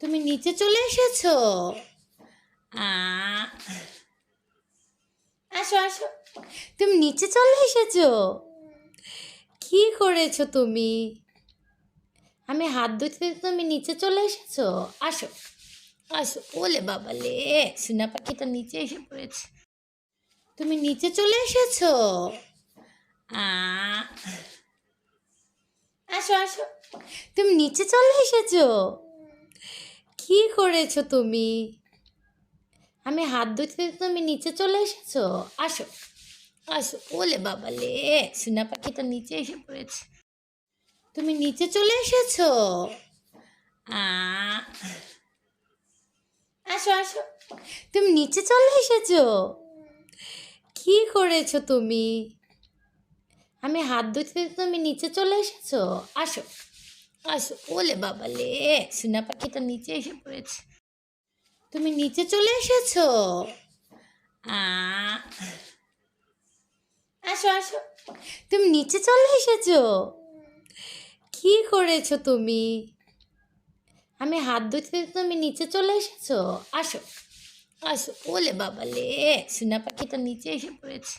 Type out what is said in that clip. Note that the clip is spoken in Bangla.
তুমি নিচে চলে এসেছ? আসো আসো। তুমি নিচে চলে এসেছ? কি করেছ তুমি? আমি হাত ধুতে তুমি নিচে চলে এসেছ? আসো আসো। ওলে বাবা লে সোনা পাখিটা নিচে এসে পড়েছে। তুমি নিচে চলে এসেছ? আসো আসো। তুমি নিচে চলে এসেছ? কি করেছ তুমি? আমি হাত ধুতে তুমি নিচে চলে এসেছ? আসো আসো, ওলে বাবা লে, সোনা পাখিটা নিচে এসে পড়েছে। তুমি নিচে চলে এসেছ? আসো আসো। তুমি নিচে চলে এসেছ? কি করেছ তুমি? আমি হাত ধুতে তুমি নিচে চলে এসেছ? আসো। আসো ওলে বাবা লে, সোনা পাখিটা নিচে এসে পড়েছে। তুমি নিচে চলে এসেছ? আসো আসো। তুমি নিচে চলে এসেছ? কি করেছ তুমি? আমি হাত ধুতে তুমি নিচে চলে এসেছ? আসো আসো, ওলে বাবা লে, সোনা পাখিটা নিচে এসে পড়েছে।